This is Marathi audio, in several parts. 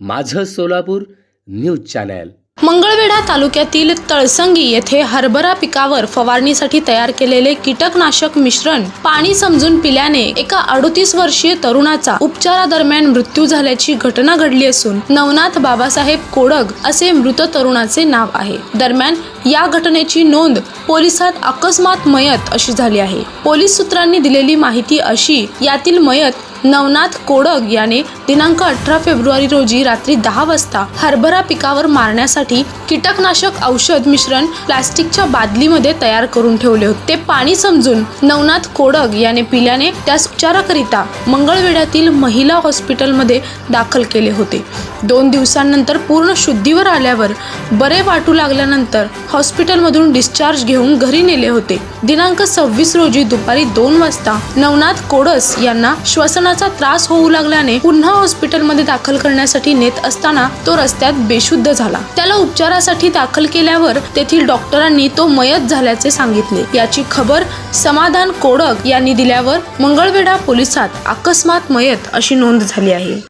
माझं सोलापूर न्यूज चॅनल. मंगळवेढा तालुक्यातील तळसंगी येथे हरभरा पिकावर फवारणीसाठी तयार केलेले कीटकनाशक मिश्रण पाणी समजून पिल्याने एका अडोतीस वर्षीय तरुणाचा उपचारादरम्यान मृत्यू झाल्याची घटना घडली असून नवनाथ बाबासाहेब कोडग असे मृत तरुणाचे नाव आहे. दरम्यान या घटनेची नोंद पोलिसात अकस्मात मयत अशी झाली आहे. पोलीस सूत्रांनी दिलेली माहिती अशी यातील मयत नवनाथ कोडग याने दिनांक अठरा फेब्रुवारी रोजी रात्री दहा वाजता हरभरा पिकावर मारण्यासाठी कीटकनाशक औषध मिश्रण प्लास्टिकच्या बादलीमध्ये तयार करून ठेवले होते. ते पाणी समजून नवनाथ कोडग याने पिल्याने त्यास उपचाराकरिता मंगळवेढ्यातील महिला हॉस्पिटलमध्ये दाखल केले होते. दोन दिवसांनंतर पूर्ण शुद्धीवर आल्यावर बरे वाटू लागल्यानंतर हॉस्पिटलमधून डिस्चार्ज घेऊन घरी नेले होते. दिनांक सव्वीस रोजी दुपारी दोन वाजता नवनाथ कोडस यांना श्वसन श्वसनाचा त्रास होऊ लागल्याने पुन्हा हॉस्पिटलमध्ये दाखल करण्यासाठी नेत असताना तो रस्त्यात बेशुद्ध झाला. त्याला उपचारासाठी दाखल केल्यावर तेथील डॉक्टरांनी तो मयत झाल्याचे सांगितले. याची खबर समाधान कोडक यांनी दिल्यावर मंगळवेढा पोलिसात अकस्मात मयत अशी नोंद झाली आहे.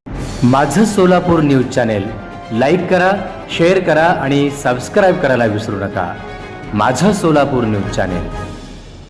माझं सोलापूर न्यूज चॅनेल लाईक करा शेअर करा आणि सबस्क्राईब करायला विसरू नका. माझं सोलापूर न्यूज चॅनेल.